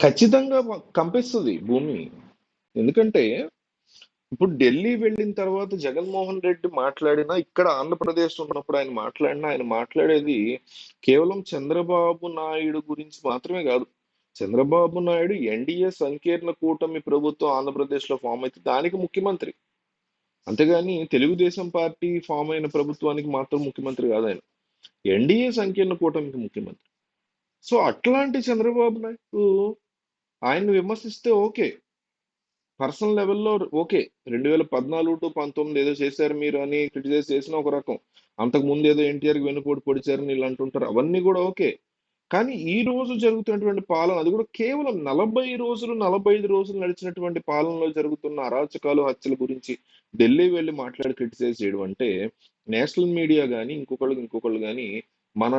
ఖచ్చితంగా కంపిస్తుంది భూమి. ఎందుకంటే, ఇప్పుడు ఢిల్లీ వెళ్ళిన తర్వాత జగన్మోహన్ రెడ్డి మాట్లాడినా, ఇక్కడ ఆంధ్రప్రదేశ్ ఉన్నప్పుడు ఆయన మాట్లాడినా, ఆయన మాట్లాడేది కేవలం చంద్రబాబు నాయుడు గురించి మాత్రమే కాదు చంద్రబాబు నాయుడు ఎన్‌డీఏ సంకీర్ణ కూటమి ప్రభుత్వం ఆంధ్రప్రదేశ్‌లో ఫామ్ అయితే దానికి ముఖ్యమంత్రి. అంతేగాని తెలుగుదేశం పార్టీ ఫామ్ అయిన ప్రభుత్వానికి మాత్రం ముఖ్యమంత్రి కాదు ఆయన ఎన్‌డీఏ సంకీర్ణ కూటమికి ముఖ్యమంత్రి. సో, అట్లాంటి చంద్రబాబు నాయుడు ఆయన్ని విమర్శిస్తే ఓకే. పర్సనల్ లెవెల్‌లో ఓకే. 2014-19 ఏదో చేశారు మీరు అని క్రిటిసైజ్ చేసిన ఒక రకం. అంతకుముందు ఏదో ఎన్టీఆర్‌కి వెన్నుపోటు పొడిచారని ఇలా అంటుంటారు. అవన్నీ కూడా ఓకే. కానీ ఈ రోజు జరుగుతున్నటువంటి పాలన అది కూడా కేవలం 40 రోజులు, 45 రోజులు నడిచినటువంటి పాలనలో జరుగుతున్న అరాచకాలు, హత్యల గురించి ఢిల్లీ వెళ్ళి మాట్లాడి క్రిటిసైజ్ చేయడం అంటే, నేషనల్ మీడియా కానీ ఇంకొకళ్ళు, ఇంకొకళ్ళు కానీ మన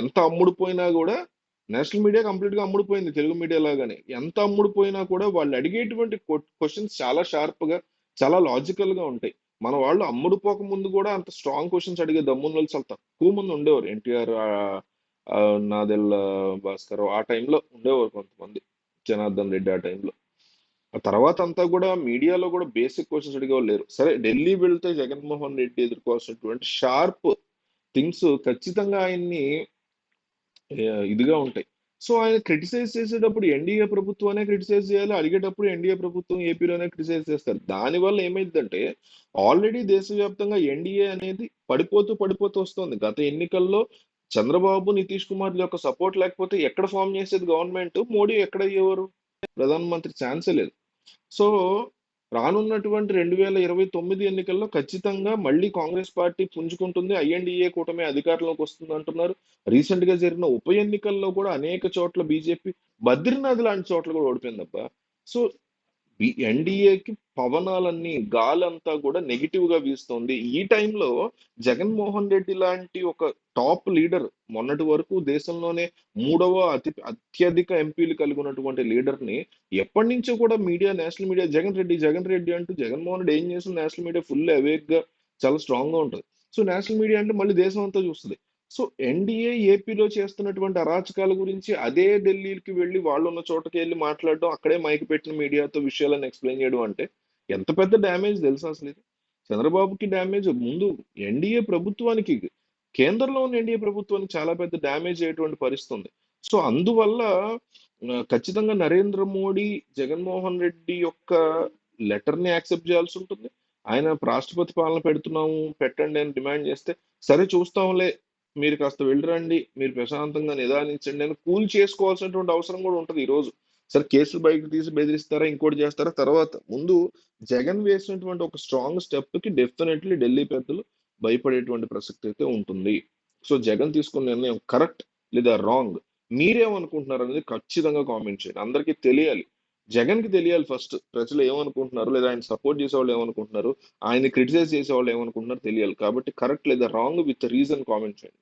ఎంత అమ్ముడుపోయినా కూడా నేషనల్ మీడియా కంప్లీట్‌గా అమ్ముడుపోయింది తెలుగు మీడియా లాగానే. ఎంత అమ్ముడుపోయినా కూడా వాళ్ళు అడిగేటువంటి కొ చాలా చాలా షార్ప్‌గా, చాలా లాజికల్‌గా ఉంటాయి. మన వాళ్ళు అమ్ముడుపోక ముందు కూడా అంత స్ట్రాంగ్ క్వశ్చన్స్ అడిగే దమ్మున్న వాళ్ళు చాలా తక్కువ మంది ఉండేవారు. ఎన్టీఆర్ నాదెల్ ఆహ్, భాస్కర్ ఆ టైంలో ఉండేవారు కొంతమంది. జనార్దన్ రెడ్డి ఆ టైంలో. ఆ తర్వాత అంతా కూడా మీడియాలో కూడా బేసిక్ క్వశ్చన్స్ అడిగేవాళ్ళు లేరు. సరే ఢిల్లీ వెళ్తే జగన్మోహన్ రెడ్డి ఎదుర్కోవాల్సినటువంటి షార్ప్ థింగ్స్ ఖచ్చితంగా ఆయన్ని ఇదిగా ఉంటాయి. సో, ఆయన క్రిటిసైజ్ చేసేటప్పుడు ఎన్‌డీఏ ప్రభుత్వానే క్రిటిసైజ్ చేయాలి. అడిగేటప్పుడు ఎన్‌డీఏ ప్రభుత్వం ఏపీలోనే క్రిటిసైజ్ చేస్తారు. దానివల్ల ఏమైందంటే ఆల్రెడీ దేశవ్యాప్తంగా ఎన్‌డీఏ అనేది పడిపోతూ, పడిపోతూ వస్తుంది గత ఎన్నికల్లో చంద్రబాబు, నితీష్ కుమార్ యొక్క సపోర్ట్ లేకపోతే ఎక్కడ ఫార్మ్ చేసేది గవర్నమెంట్? మోడీ ఎక్కడ ఎక్కడయ్యేవారు? ప్రధానమంత్రి ఛాన్సే లేదు. సో, రానున్నటువంటి 2029 ఎన్నికల్లో ఖచ్చితంగా మళ్ళీ కాంగ్రెస్ పార్టీ పుంజుకుంటుంది. ఐఎన్‌డీఏ కూటమి అధికారంలోకి వస్తుందంటున్నారు. రీసెంట్‌గా జరిగిన ఉప ఎన్నికల్లో కూడా అనేక చోట్ల బీజేపీ బద్రీనాథ్ లాంటి చోట్ల కూడా ఓడిపోయిందబ్బా! సో, బి ఎన్‌డీఏకి పవనాలన్నీ గాలంతా కూడా నెగిటివ్గా వీస్తోంది. ఈ టైంలో జగన్మోహన్ రెడ్డి లాంటి ఒక టాప్ లీడర్ మొన్నటి వరకు దేశంలోనే మూడవ అతి అత్యధిక ఎంపీలు కలిగి ఉన్నటువంటి లీడర్‌ని ఎప్పటినుంచో కూడా media national media Jagan Reddy, Jagan Reddy అంటూ జగన్మోహన్ రెడ్డి ఏం చేసిన నేషనల్ మీడియా ఫుల్ అవేక్‌గా చాలా స్ట్రాంగ్‌గా ఉంటుంది. సో, నేషనల్ మీడియా అంటే మళ్ళీ దేశం అంతా చూస్తుంది. సో, ఎన్‌డీఏ ఏపీలో చేస్తున్నటువంటి అరాచకాల గురించి అదే ఢిల్లీకి వెళ్ళి వాళ్ళు ఉన్న చోటకి వెళ్ళి మాట్లాడడం, అక్కడే మైక్ పెట్టిన మీడియాతో విషయాలను ఎక్స్‌ప్లెయిన్ చేయడం అంటే ఎంత పెద్ద డ్యామేజ్ తెలుసా అసలిది? చంద్రబాబుకి డ్యామేజ్ ముందు ఎన్‌డీఏ ప్రభుత్వానికి కేంద్రంలో ఉన్న ఎన్‌డీఏ ప్రభుత్వానికి చాలా పెద్ద డ్యామేజ్ అయ్యేటువంటి పరిస్థితి ఉంది. సో, అందువల్ల ఖచ్చితంగా నరేంద్ర మోడీ, జగన్మోహన్ రెడ్డి యొక్క లెటర్‌ని యాక్సెప్ట్ చేయాల్సి ఉంటుంది. ఆయన రాష్ట్రపతి పాలన పెడుతున్నాము, పెట్టండి అని డిమాండ్ చేస్తే, సరే చూస్తాంలే, మీరు కాస్త వెళ్ళరండి మీరు ప్రశాంతంగా నిదానించండి అని కూల్ చేసుకోవాల్సినటువంటి అవసరం కూడా ఉంటుంది ఈరోజు. సరే కేసులు బయటకు తీసి బెదిరిస్తారా, ఇంకోటి చేస్తారా తర్వాత. ముందు జగన్ వేసినటువంటి ఒక స్ట్రాంగ్ స్టెప్‌కి డెఫినెట్లీ ఢిల్లీ పెద్దలు భయపడేటువంటి ప్రసక్తి అయితే ఉంటుంది. సో, జగన్ తీసుకున్న నిర్ణయం కరెక్ట్ లేదా రాంగ్? మీరేమనుకుంటున్నారు అనేది ఖచ్చితంగా కామెంట్ చేయండి. అందరికీ తెలియాలి. జగన్‌కి తెలియాలి ఫస్ట్. ప్రజలు ఏమనుకుంటున్నారు? లేదా ఆయన సపోర్ట్ చేసేవాళ్ళు ఏమనుకుంటున్నారు? ఆయన క్రిటిసైజ్ చేసేవాళ్ళు ఏమనుకుంటున్నారు తెలియాలి. కాబట్టి కరెక్ట్ లేదా రాంగ్ విత్ రీజన్ కామెంట్ చేయండి.